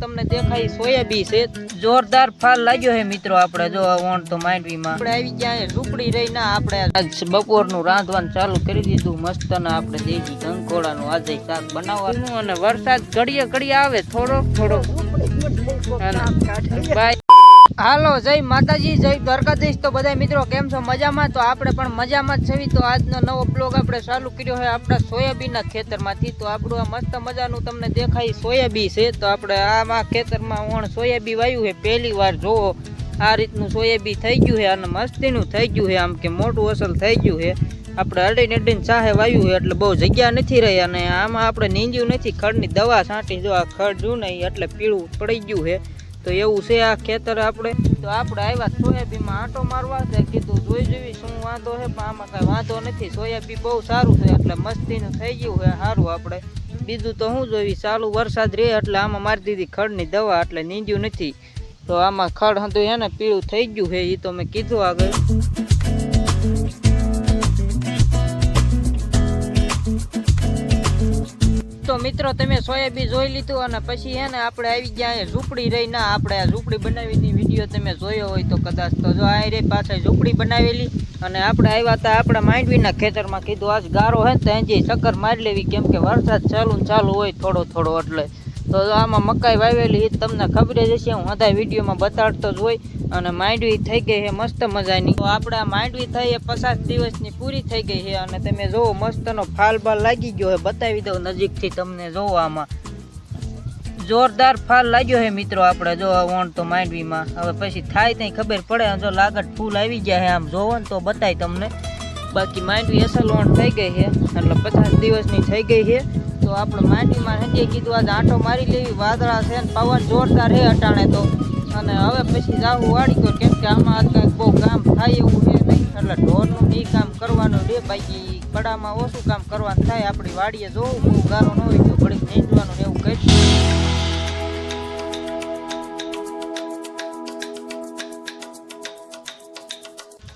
તમને દેખાય સોયાબી છે. જોરદાર ફાલ લાગ્યો હે મિત્રો આપણે જો ઓણ તો માંડવીમાં. આપણે આવી ગયા ઝૂંપડી રહી ના આપણે બપોરનું રાંધવાનું ચાલુ કરી દીધું મસ્ત ને આપણે દેશી કંકોડાનું આજે શાક બનાવવાનું. અને વરસાદ ઘડીએ ઘડીએ આવે થોડોક થોડોક. બાય. હાલો, જય માતાજી, જય દ્વારકાધીશ. તો બધા મિત્રો, કેમ છો? મજામાં? તો આપણે પણ મજામાં જ છવી. તો આજનો નવો બ્લોગ આપણે ચાલુ કર્યો છે આપણા સોયાબીનના ખેતરમાંથી. તો આપણું આ મસ્ત મજાનું તમને દેખાય સોયાબી છે. તો આપણે આમાં ખેતરમાં ઓણ સોયાબી વાયું છે. પહેલી વાર જોવો આ રીતનું સોયાબી થઈ ગયું છે અને મસ્તીનું થઈ ગયું છે. આમ કે મોટું અસલ થઈ ગયું છે. આપણે અડીને અડીને ચાહે વાયું છે, એટલે બહુ જગ્યા નથી રહી. અને આમાં આપણે નીંજ્યું નથી. ખડની દવા છાંટી, જો આ ખડ જો નહીં એટલે પીળું પડી ગયું છે. તો એવું છે આ ખેતર આપણે. તો આપણે આવ્યા સોયાબીનમાં આંટો મારવા છે. કીધું, જોઈ જોઈ, શું વાંધો છે પણ આમાં કાંઈ વાંધો નથી. સોયાબી બહુ સારું છે, એટલે મસ્તીનું થઈ ગયું છે સારું આપણે. બીજું તો શું જોઈ ચાલુ વરસાદ રહે એટલે આમાં મારી દીધી ખડની દવા, એટલે નીંદ્યું નથી. તો આમાં ખડ હતું એને પીળું થઈ ગયું છે એ તો મેં કીધું આગળ. મિત્રો, તમે સોયાબી જોઈ લીધું અને પછી હે ને આપણે આવી ગયા ઝૂંપડી રહી. ના, આપણે આ ઝૂંપડી બનાવીની વીડિયો તમે જોયો હોય તો કદાચ તો જો, આ રે પાછળ ઝૂંપડી બનાવેલી. અને આપણે આવ્યા હતા આપણા માંડવીના ખેતરમાં. કીધું, આજ ગારો હે ને તો એંજી ચક્કર મારી લેવી. કેમ કે વરસાદ ચાલુ ને ચાલુ હોય થોડો થોડો એટલે. તો આમાં મકાઈ વાવેલી એ તમને ખબર જ હશે, હું બધા વિડીયોમાં બતાડતો જ હોય. અને માંડવી થઈ ગઈ છે મસ્ત મજાની. તો આપણે માંડવી થઈ એ પચાસ દિવસની પૂરી થઈ ગઈ છે અને તમે જોવો મસ્તનો ફાલ બાલ લાગી ગયો છે. બતાવી દઉં નજીકથી તમને જોવો આમાં. જોરદાર ફાલ લાગ્યો છે મિત્રો આપણે જો વણ તો માંડવીમાં. હવે પછી થાય ત્યાં ખબર પડે જો લાગત ફૂલ આવી ગયા છે. આમ જોવો ને તો બતાય તમને. બાકી માંડવી અસલ વણ થઈ ગઈ છે. એટલે પચાસ દિવસની થઈ ગઈ છે. તો આપણે માટીમાં હજી કીધું આજે આંટો મારી લેવી, વાદળા છે ને પવન જોરદાર હે અટાણે તો. અને હવે પછી જાવું વાડી ગયો કેમ કે આમાં આજ કાંઈક બહુ કામ થાય એવું છે નહીં. એટલે ઢોરનું એ કામ કરવાનું રે બાકી કડામાં ઓછું કામ કરવાનું થાય. આપણી વાડીએ જોવું, બહુ ગારો ન હોય તો ઘડીક નીંદવાનું એવું કરીશું.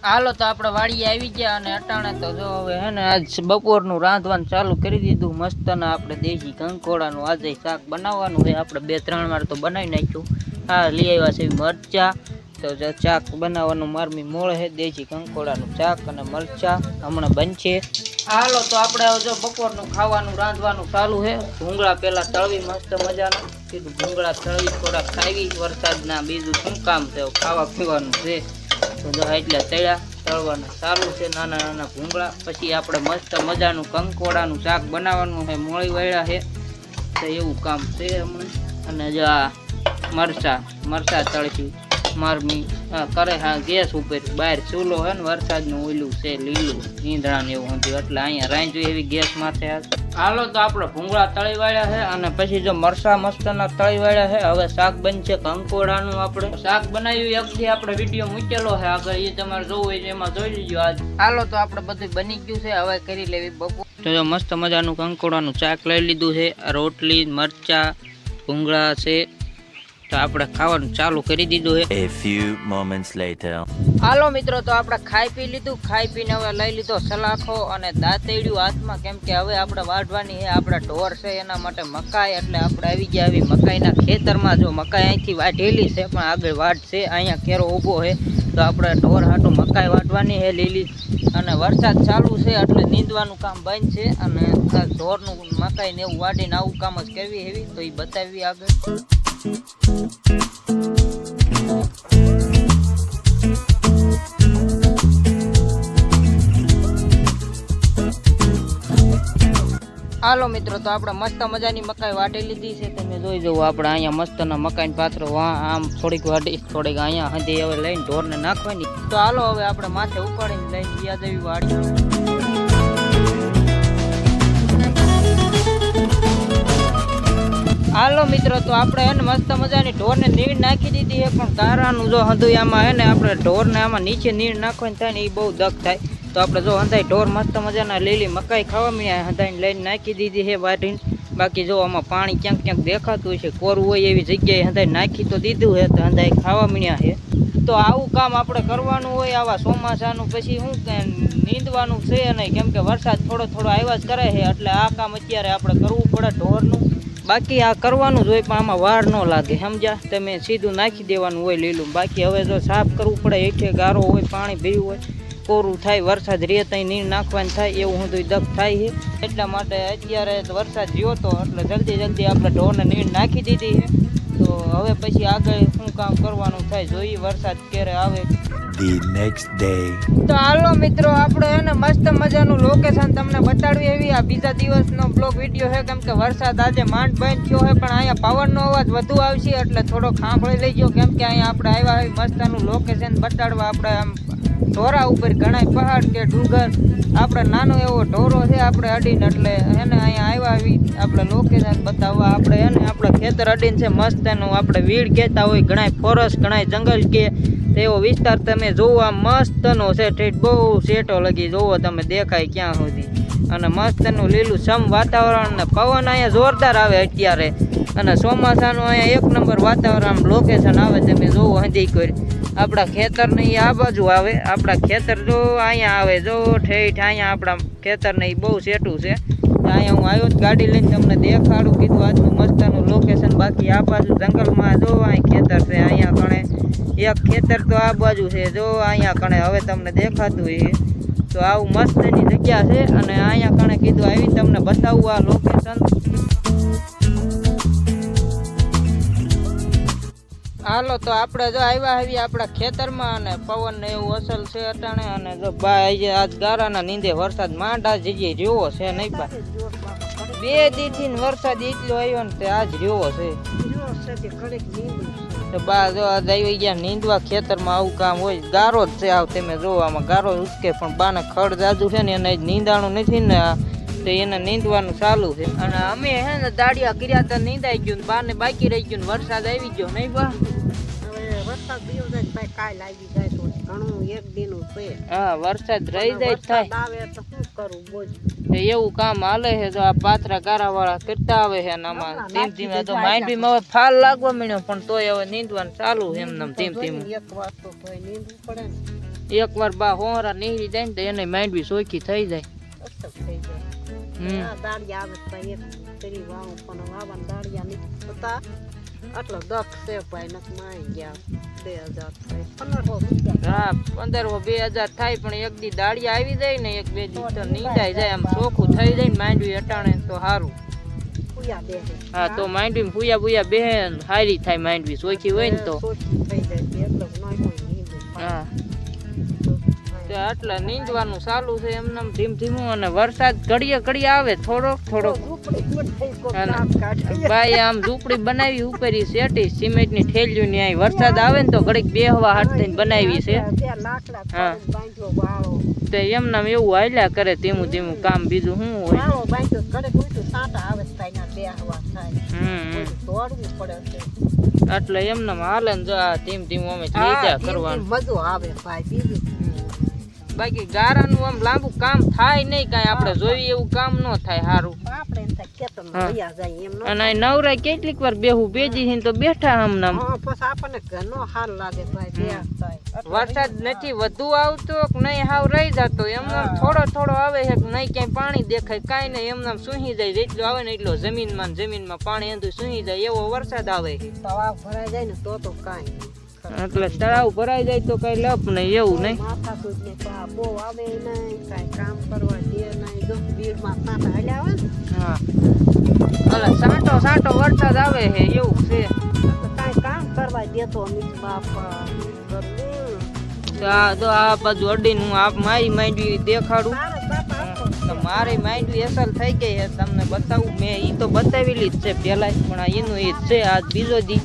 હાલો તો આપણે વાડીએ આવી ગયા અને અટાણે તો જો હવે હે ને આજ બપોરનું રાંધવાનું ચાલુ કરી દીધું. મસ્ત ને આપણે દેશી કંકોડાનું આજે શાક બનાવવાનું છે. આપણે બે ત્રણ વાર તો બનાવી નાખ્યું. હા, લઈ આવ્યા છે મરચા. તો જો શાક બનાવવાનું મારમી મોળ છે. દેશી કંકોડાનું શાક અને મરચા હમણાં બનશે. હાલો તો આપણે જો બપોરનું ખાવાનું રાંધવાનું ચાલુ છે. ભૂંગળા પહેલાં તળવી, મસ્ત મજાનું. કીધું ભૂંગળા તળવી, થોડાક ખાવી વરસાદના બીજું શું કામ છે? ખાવા પીવાનું છે. તો જો એટલે તળ્યા તળવાના સારું છે, નાના નાના ભૂંગળા. પછી આપણે મસ્ત મજાનું કંકોડાનું શાક બનાવવાનું છે, મોળી વળ્યા છે. તો એવું કામ છે હમણાં. અને જો આ મરચા મરચા તળશું. મારમી કરે હા, ગેસ ઉપર. બહાર ચૂલો છે ને, વરસાદનું ઓલું છે, લીલું ઈંધણા ને એવું હતું એટલે અહીંયા રાંધ્યું એવી ગેસ માથે હાલ. હાલો તો આપણે ભૂંગળા તળી વાળ્યા છે અને પછી જો મરસા મસ્તના તળી વાળ્યા છે, હવે શાક બનશે કંકોડાનું આપણે. શાક બનાવ્યું, એકથી આપણે વીડિયો મૂકેલો છે, આગળ એ તમારે જોવું હોય એમાં જોઈ લીજો આજ. હાલો તો આપણે બધું બની ગયું છે, હવે કરી લેવી બપોર. તો જો મસ્ત મજાનું કંકોડાનું શાક લઈ લીધું છે, રોટલી, મરચા, ભૂંગળા છે તો આપણે ખાવાનું ચાલુ કરી દીધું છે. A few moments later. હાલો મિત્રો તો આપણે ખાઈ પી લીધું. ખાઈ પીને હવે લઈ લીધો સલાખો અને દાંતેડ્યું હાથમાં. કેમ કે હવે આપણે વાઢવાની છે આપણા ઢોર છે એના માટે મકાઈ એટલે આપણે આવી ગયા આવી મકાઈના ખેતરમાં. જો મકાઈ અહીંથી વાઢેલી છે પણ આગળ વાઢ છે અહીંયા કેરો ઊભો છે. તો આપણે ઢોર હાટું મકાઈ વાઢવાની છે લીલી. અને વરસાદ ચાલુ છે એટલે નીંદવાનું કામ બંધ છે. અને ઢોરનું મકાઈ ને એવું વાઢીને આવું કામ જ કરવી એવી તો એ બતાવી આગળ. હાલો મિત્રો, તો આપણે મસ્ત મજાની મકાઈ વાટી લીધી છે તમે જોઈ જવું આપણે અહીંયા મસ્તના મકાઈ પાત્રો, વા, આમ થોડીક વાટી, થોડીક અહીંયા હજી હવે લઈને ઢોરને નાખવાની. તો હાલો હવે આપણે માથે ઉપાડીને લઈને ગયા જેવી વાડી હાલો મિત્રો, તો આપણે એને મસ્ત મજાની ઢોરને નીર નાખી દીધી એ પણ કારાનું જો હંધું આમાં હે ને, આપણે ઢોરને આમાં નીચે નીર નાખવાની થાય ને એ બહુ દખ થાય. તો આપણે જો હંધાઈ ઢોર મસ્ત મજાના લીલી મકાઈ ખાવા મળ્યા હંધાઈને લઈને નાખી દીધી છે વાઢીને. બાકી જો આમાં પાણી ક્યાંક ક્યાંક દેખાતું છે કોરું હોય એવી જગ્યાએ હંધાઈ નાખી તો દીધું છે, તો હંધાઈ ખાવા મળ્યા છે. તો આવું કામ આપણે કરવાનું હોય, આવા ચોમાસાનું પછી શું કે નીંદવાનું છે નહીં, કેમ કે વરસાદ થોડો થોડો આવ્યા જ કરે છે, એટલે આ કામ અત્યારે આપણે કરવું પડે ઢોરનું. બાકી આ કરવાનું જ હોય, પણ આમાં વાર ન લાગે, સમજ્યા? તમે સીધું નાખી દેવાનું હોય લીલું. બાકી હવે જો સાફ કરવું પડે, હેઠે ગારો હોય, પાણી ભીયું હોય, કોરું થાય, વરસાદ રે ત્યાં નીર નાખવાનું થાય, એવું બધું દક થાય છે એટલા માટે અત્યારે વરસાદ રહ્યો તો, એટલે જલ્દી જલ્દી આપણે ઢોરને નીર નાખી દીધી છે તો હવે પછી આગળ શું કામ કરવાનું થાય જોઈએ વરસાદ ક્યારે આવે The નેક્સ્ટ ડે તો હાલો મિત્રો, આપણે એને મસ્ત મજાનું લોકેશન તમને બતાડવી એવી. આ બીજા દિવસનો બ્લોગ વીડિયો છે, કેમ કે વરસાદ આજે માંડ બંધ થયો છે, પણ અહીંયા પવનનો અવાજ વધુ આવશે, એટલે થોડો ખાંભળી લઈ ગયો કેમ કે અહીંયા આપણે આવ્યા હોય મસ્તનું લોકેશન બતાડવા, આપણે આમ ઢોરા ઉપર ઘણા પહાડ કે ડુંગર. આપણે નાનો એવો ઢોરો છે આપણે અડીને એટલે એને અહીંયા આવ્યા આવી. આપણે લોકેશન બતાવવા. આપણે એને આપણે ખેતર અડીને છે, મસ્ત એનું આપણે વીડ કહેતા હોય ઘણા ફોરેસ્ટ ઘણા જંગલ કે તેવો વિસ્તાર તમે જોવો. મસ્તનો છે, ઠેઠ બહુ સેટો લગી જોવો તમે, દેખાય ક્યાં સુધી. અને મસ્તનું લીલું સમ વાતાવરણ ને પવન અહીંયા જોરદાર આવે અત્યારે. અને ચોમાસાનું અહીંયા એક નંબર વાતાવરણ લોકેશન આવે, તમે જોવો, હજી કરી આપણા ખેતર ને આ બાજુ આવે. આપણા ખેતર જો અહીંયા આવે, જો ઠેઠ અહીંયા આપણા ખેતર ને બહુ સેટું છે. અહીંયા હું આવ્યો ગાડી લઈને તમને દેખાડું, કીધું આજનું મસ્તનું લોકેશન બાકી આ બાજુ જંગલમાં જો અહીં ખેતર છે, અહીંયા કણે એક ખેતર તો આ બાજુ છે, જો અહીંયા કણે હવે તમને દેખાતું હોય. તો આવું મસ્તની જગ્યા છે અને અહીંયા કણે કીધું આવી તમને બતાવું આ લોકેશન હાલો, તો આપણે જો આવ્યા આવી આપણા ખેતરમાં અને પવન ને એવું અસલ છે અટાણે અને જો બા આજે ગારાના નીંદે વરસાદ માંડા જઈએ રહ્યો છે નહીં બા બે દીથી વરસાદ એટલો આવ્યો ને તે આજ રહ્યો છે. બા જો આજ આવી ગયા નીંદવા ખેતરમાં આવું કામ હોય, ગારો જ છે આવ તમે જોવામાં. ગારો ઉચકે પણ બાને ખડ જાજુ છે ને એને નીંદાણું નથી ને તો એને નીંદવાનું ચાલુ છે. અને અમે હે ને દાડિયા કર્યા તો નીંદાઈ ગયું ને બાકી રહી ગયું ને વરસાદ આવી ગયો નહીં બા? વરસાદ બીજો જાય ભાઈ કાલ આવી જાય તો ઘણું એક દીનું છે. હા વરસાદ રહી જાય થાય. આવે તો શું કરું બોલ. એવું કામ હાલે છે તો આ પાત્રા ગારા વાળા કરતા આવે છે અને આમાં. ધીમ ધીમે તો માઇન્ડ બી હવે ફાલ લાગવા મળ્યો પણ તોય હવે નીંદવાનું ચાલુ છે એમ નામ ધીમ ધીમ. એક વાર તો નીંદવું પડે ને. એક બા હોરા નીકળી જાય ને તો એને માઇન્ડ બી સોખી થઈ જાય. થઈ દાળિયા આવે તો એક કરી વાવું પણ વાવન દાળિયા નહીં થતા. આટલો દખ છે ભાઈ નથી મારી ગયા. બે હજાર થાય. પંદરસો હા પંદરસો બે હજાર થાય પણ એક દી દાળિયા આવી જાય ને એક બે દી તો નીંદાઈ જાય. આમ ચોખ્ખું થઈ જાય ને માંડવી અટાણે તો સારું હા તો માંડવી ભૂયા ભૂયા બેન સારી થાય માંડવી. સોખી હોય ને તો. છે એટલે નીંદવાનું ચાલુ છે એમને ધીમ ધીમું અને વરસાદ ઘડીએ ઘડીએ આવે થોડોક થોડોક. ભાઈ આમ ઝૂંપડી બનાવી ઉપરી સેટી શેટી સિમેન્ટની ઠેલ્યું ની અહીં વરસાદ આવે ને તો ઘડીક બેહવા હાથ થઈને બનાવી છે. હા. તો એમને એવું હાલ્યા કરે ધીમું ધીમું કામ બીજું શું હોય? એટલે એમને હાલે ને જો આ ધીમ ધીમું અમે કરવાનું. મજો આવે ભાઈ બીજું. બાકી ગારાનું આમ લાંબુ કામ થાય નહીં કાંઈ. આપણે જોઈએ એવું કામ ન થાય સારું અને નવરા કેટલીક વાર બેહું બેજી થઈને તો બેઠા હમણાં. આપણને ઘણો હાલ લાગે વરસાદ નથી વધુ આવતો કે નહીં હાવ રહી જતો. એમને થોડો થોડો આવે છે કે નહીં ક્યાંય પાણી દેખાય કાંઈ નહીં. એમને સૂહી જાય જેટલું આવે ને એટલો જમીનમાં જમીનમાં પાણી એંધું સૂહી જાય. એવો વરસાદ આવે છે. તવાબ ભરાઈ જાય ને તો તો કાંઈ. એટલે તળાવ ભરાઈ જાય તો કઈ લપ નહીં એવું નહીં. બહુ આવે નહીં કાંઈ કામ કરવા દે નહીં જો ભીડમાં સાંટા હાલ્યા આવે હા. એટલે સાંટો સાંટો વરસાદ આવે છે એવું છે. કાંઈ કામ કરવા દેતો નથી બાપા. તો આ બાજુ અડીને હું આપ મારી માંડવી દેખાડું. મારી માંડવી અસર થઈ ગઈ છે તમને બતાવું. મેં એ તો બતાવેલી જ છે પહેલાં પણ આ એનું એ છે આજ બીજો દી.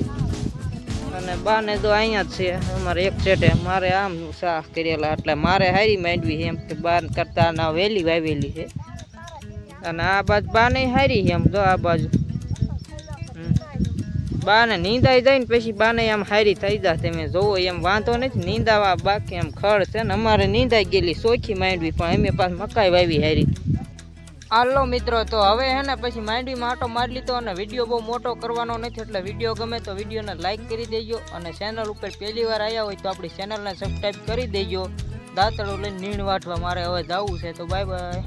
બાને તો અહીંયા જ છે. અમારે એક સેટે મારે આમ સાફ કરેલા એટલે મારે હારી માંડવી છે એમ કે બાર કરતા ના વહેલી વાવેલી છે. અને આ બાજુ બાને હારી છે એમ જો આ બાજુ. બાને નીંદાઈ જાય ને પછી બાને આમ હારી થઈ જાય તમે જોવો એમ વાંધો નથી. નીંદાવા બાકી એમ ખડ છે ને અમારે નીંદાઈ ગયેલી સોખી માંડવી પણ અમે પાછ મકાઈ વાવી હારી. હાલો મિત્રો, તો હવે હે ને પછી માંડવીમાં આટો મારી લીધો અને વીડિયો બહુ મોટો કરવાનો નથી, એટલે વીડિયો ગમે તો વિડીયોને લાઇક કરી દેજો અને ચેનલ ઉપર પહેલી વાર આવ્યા હોય તો આપણી ચેનલને સબસ્ક્રાઈબ કરી દેજો. દાંતડો લઈને નીણ વાટવા મારે હવે જવું છે, તો બાય બાય